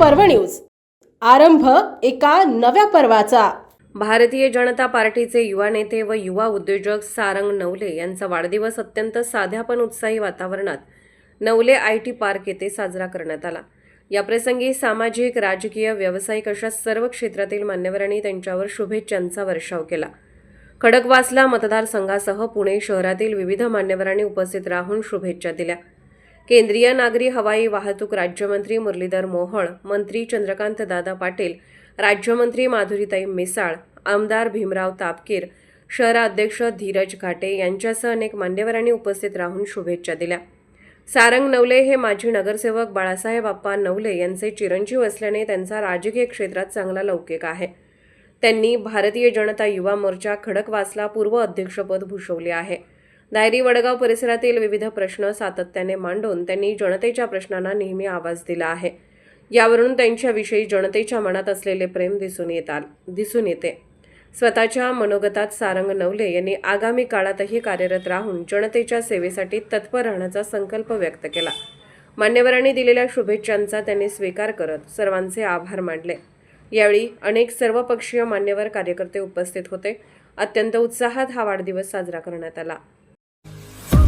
पर्व न्यूज. आरंभ एका नव्या पर्वाचा. भारतीय जनता पार्टीचे युवा नेते व युवा उद्योजक सारंग नवले यांचा वाढदिवस अत्यंत साध्या पण उत्साही वातावरणात नवले आय टी पार्क येथे साजरा करण्यात आला. याप्रसंगी सामाजिक राजकीय व्यावसायिक अशा सर्व क्षेत्रातील मान्यवरांनी त्यांच्यावर शुभेच्छांचा वर्षाव केला. खडकवासला मतदारसंघासह पुणे शहरातील विविध मान्यवरांनी उपस्थित राहून शुभेच्छा दिल्या. केंद्रीय नागरी हवाई वाहतूक राज्यमंत्री मुरलीधर मोहोळ मंत्री चंद्रकांत दादा पाटील राज्यमंत्री माधुरीताई मिसाळ आमदार भीमराव तापकीर शहराध्यक्ष धीरज घाटे यांच्यासह अनेक मान्यवरांनी उपस्थित राहून शुभेच्छा दिल्या. सारंग नवले हे माजी नगरसेवक बाळासाहेब आप्पा नवले यांचे चिरंजीव असल्याने त्यांचा राजकीय क्षेत्रात चांगला लौकिक आहे. त्यांनी भारतीय जनता युवा मोर्चा खडकवासला पूर्व अध्यक्षपद भूषवले आहे. डायरी वडगाव परिसरातील विविध प्रश्न सातत्याने मांडून त्यांनी जनतेच्या प्रश्नांना नेहमी आवाज दिला आहे. यावरून त्यांच्याविषयी जनतेच्या मनात असलेले प्रेम दिसून येतात दिसून येते. स्वतःच्या मनोगतात सारंग नवले यांनी आगामी काळातही कार्यरत राहून जनतेच्या सेवेसाठी तत्पर राहण्याचा संकल्प व्यक्त केला. मान्यवरांनी दिलेल्या शुभेच्छांचा त्यांनी स्वीकार करत सर्वांचे आभार मानले. यावेळी अनेक सर्वपक्षीय मान्यवर कार्यकर्ते उपस्थित होते. अत्यंत उत्साहात हा वाढदिवस साजरा करण्यात आला.